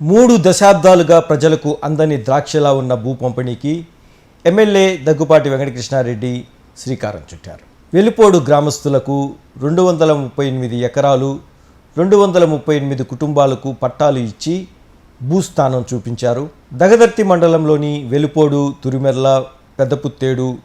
మూడు దశాబ్దాలుగా ప్రజలకు అందని ద్రాక్షలా ఉన్న భూ పంపిణీకి ఎమ్మెల్యే దగ్గుపాటి వెంకటకృష్ణారెడ్డి శ్రీకారం చుట్టారు. వెలిపోడు గ్రామస్తులకు రెండు వందల ముప్పై ఎనిమిది ఎకరాలు రెండు వందల ముప్పై ఎనిమిది కుటుంబాలకు పట్టాలు ఇచ్చి భూస్థానం చూపించారు. దగదర్తి మండలంలోని వెలిపోడు తురిమెర్ల పెద్దపుత్తేడు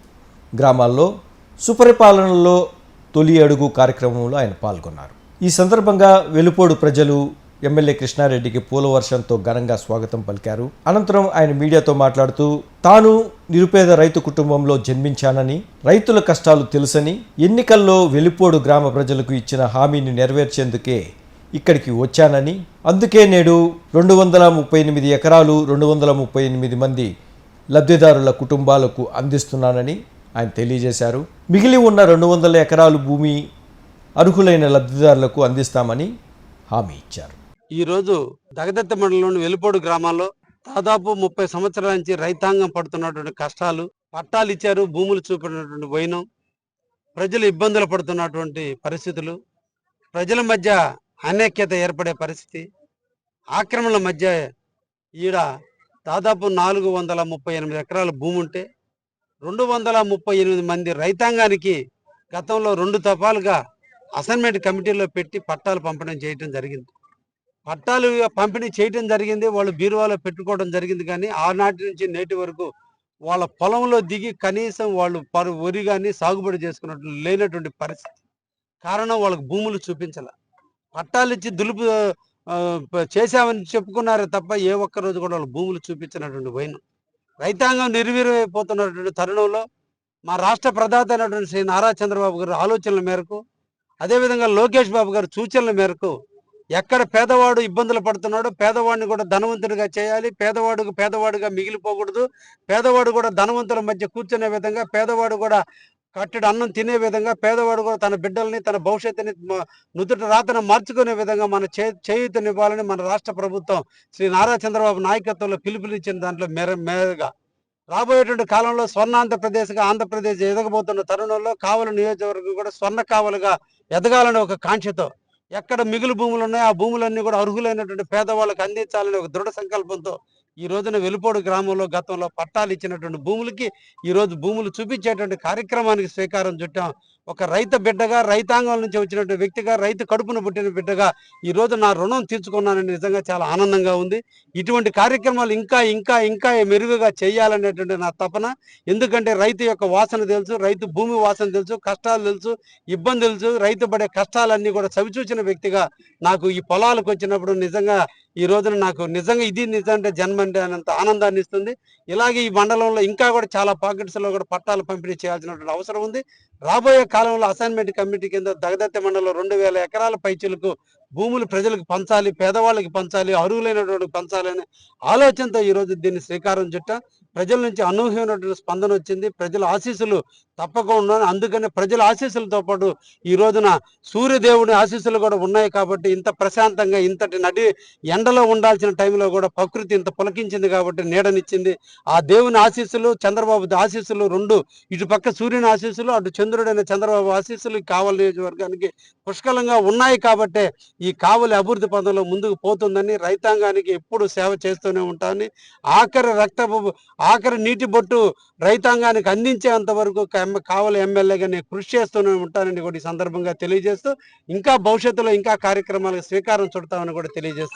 గ్రామాల్లో సుపరిపాలనలో తొలి అడుగు కార్యక్రమంలో ఆయన పాల్గొన్నారు. ఈ సందర్భంగా వెలుపోడు ప్రజలు ఎమ్మెల్యే కృష్ణారెడ్డికి పూల వర్షంతో ఘనంగా స్వాగతం పలికారు. అనంతరం ఆయన మీడియాతో మాట్లాడుతూ తాను నిరుపేద రైతు కుటుంబంలో జన్మించానని రైతుల కష్టాలు తెలుసని ఎన్నికల్లో వెలిపోడు గ్రామ ప్రజలకు ఇచ్చిన హామీని నెరవేర్చేందుకే ఇక్కడికి వచ్చానని అందుకే నేడు రెండు వందల ముప్పై ఎనిమిది ఎకరాలు రెండు వందల ముప్పై ఎనిమిది మంది లబ్ధిదారుల కుటుంబాలకు అందిస్తున్నానని ఆయన తెలియజేశారు. మిగిలి ఉన్న రెండు వందల ఎకరాలు భూమి అర్హులైన లబ్ధిదారులకు అందిస్తామని హామీ ఇచ్చారు. ఈరోజు దగదత్త మండలంలోని వెలుపోడు గ్రామాల్లో దాదాపు ముప్పై సంవత్సరాల నుంచి రైతాంగం పడుతున్నటువంటి కష్టాలు పట్టాలు ఇచ్చారు భూములు చూపినటువంటి వైనం ప్రజలు ఇబ్బందులు పడుతున్నటువంటి పరిస్థితులు ప్రజల మధ్య అనేక్యత ఏర్పడే పరిస్థితి ఆక్రమణల మధ్య ఈడ దాదాపు నాలుగు వందల ముప్పై ఎనిమిది ఎకరాల భూమి ఉంటే రెండు వందల ముప్పై ఎనిమిది మంది రైతాంగానికి గతంలో రెండు తపాలుగా అసైన్మెంట్ కమిటీలో పెట్టి పట్టాలు పంపడం చేయటం జరిగింది. పట్టాలు పంపిణీ చేయటం జరిగింది. వాళ్ళు బీరువాలో పెట్టుకోవడం జరిగింది. కానీ ఆనాటి నుంచి నేటి వరకు వాళ్ళ పొలంలో దిగి కనీసం వాళ్ళు పరు వరి కానీ సాగుబడి చేసుకున్నట్టు లేనటువంటి పరిస్థితి. కారణం వాళ్ళకి భూములు చూపించాల. పట్టాలు ఇచ్చి దులుపు చేశామని చెప్పుకున్నారే తప్ప ఏ ఒక్క రోజు కూడా వాళ్ళు భూములు చూపించినటువంటి వైనం. రైతాంగం నిర్వీర్యమైపోతున్నటువంటి తరుణంలో మా రాష్ట్ర ప్రధాత అయినటువంటి శ్రీ నారా చంద్రబాబు గారు ఆలోచనల మేరకు అదేవిధంగా లోకేష్ బాబు గారు సూచనల మేరకు ఎక్కడ పేదవాడు ఇబ్బందులు పడుతున్నాడో పేదవాడిని కూడా ధనవంతుడిగా చేయాలి. పేదవాడుకు పేదవాడుగా మిగిలిపోకూడదు. పేదవాడు కూడా ధనవంతుల మధ్య కూర్చునే విధంగా పేదవాడు కూడా కట్టెడు అన్నం తినే విధంగా పేదవాడు కూడా తన బిడ్డల్ని తన భవిష్యత్తుని నుదుట రాతను మార్చుకునే విధంగా మన చే చేయూతనివ్వాలని మన రాష్ట్ర ప్రభుత్వం శ్రీ నారా చంద్రబాబు నాయకత్వంలో పిలుపునిచ్చిన దాంట్లో మేర మేరగా. రాబోయేటువంటి కాలంలో స్వర్ణాంధ్రప్రదేశ్గా ఆంధ్రప్రదేశ్ ఎదగబోతున్న తరుణంలో కావలి నియోజకవర్గం కూడా స్వర్ణ కావలుగా ఎదగాలనే ఒక కాంక్షతో ఎక్కడ మిగులు భూములు ఉన్నాయో ఆ భూములన్నీ కూడా అర్హులైనటువంటి పేదవాళ్ళకి అందించాలని ఒక దృఢ సంకల్పంతో ఈ రోజున వెలుపోడు గ్రామంలో గతంలో పట్టాలు ఇచ్చినటువంటి భూములకి ఈ రోజు భూములు చూపించేటువంటి కార్యక్రమానికి శ్రీకారం చుట్టాం. ఒక రైతు బిడ్డగా రైతాంగం నుంచి వచ్చినటువంటి వ్యక్తిగా రైతు కడుపున పుట్టిన బిడ్డగా ఈ రోజు నా రుణం తీర్చుకున్నానని నిజంగా చాలా ఆనందంగా ఉంది. ఇటువంటి కార్యక్రమాలు ఇంకా ఇంకా ఇంకా మెరుగుగా చేయాలనేటువంటి నా తపన. ఎందుకంటే రైతు యొక్క వాసన తెలుసు రైతు భూమి వాసన తెలుసు కష్టాలు తెలుసు ఇబ్బందులు తెలుసు. రైతు పడే కష్టాలన్నీ కూడా చవిచూచిన వ్యక్తిగా నాకు ఈ పొలాలకు వచ్చినప్పుడు నిజంగా ఈ రోజున నాకు నిజంగా ఇది నిజంగా జన్మ అంటే అనంత ఆనందాన్ని ఇస్తుంది. ఇలాగే ఈ మండలంలో ఇంకా కూడా చాలా పాకెట్స్లో కూడా పట్టాలు పంపిణీ చేయాల్సినటువంటి అవసరం ఉంది. రాబోయే కాలంలో అసైన్మెంట్ కమిటీ కింద దగదత్తి మండలంలో రెండు వేల ఎకరాల పైచీలకు భూములు ప్రజలకు పంచాలి పేదవాళ్ళకి పంచాలి అరువులైనటువంటి పంచాలి ఆలోచనతో ఈ రోజు దీన్ని శ్రీకారం చుట్ట. ప్రజల నుంచి అనూహ్యమైనటువంటి స్పందన వచ్చింది. ప్రజల ఆశీస్సులు తప్పకుండా అందుకనే ప్రజల ఆశీస్సులతో పాటు ఈ రోజున సూర్యదేవుని ఆశీస్సులు కూడా ఉన్నాయి కాబట్టి ఇంత ప్రశాంతంగా ఇంతటి నడి ఎండలో ఉండాల్సిన టైంలో కూడా ప్రకృతి ఇంత పులకించింది కాబట్టి నీడనిచ్చింది. ఆ దేవుని ఆశీస్సులు చంద్రబాబు ఆశీస్సులు రెండు. ఇటు పక్క సూర్యుని ఆశీస్సులు అటు చంద్రుడైన చంద్రబాబు ఆశీస్సులు కావలి నియోజకవర్గానికి పుష్కలంగా ఉన్నాయి కాబట్టే ఈ కావలి అభివృద్ధి పదంలో ముందుకు పోతుందని రైతాంగానికి ఎప్పుడు సేవ చేస్తూనే ఉంటామని ఆఖరి రక్త ఆఖరి నీటి బొట్టు రైతాంగానికి అందించేంత వరకు క- కావలి ఎమ్మెల్యేగా నేను కృషి చేస్తూనే ఉంటానని కూడా ఈ సందర్భంగా తెలియజేస్తూ ఇంకా భవిష్యత్తులో ఇంకా కార్యక్రమాలకు శ్రీకారం చుడతామని కూడా తెలియజేస్తాను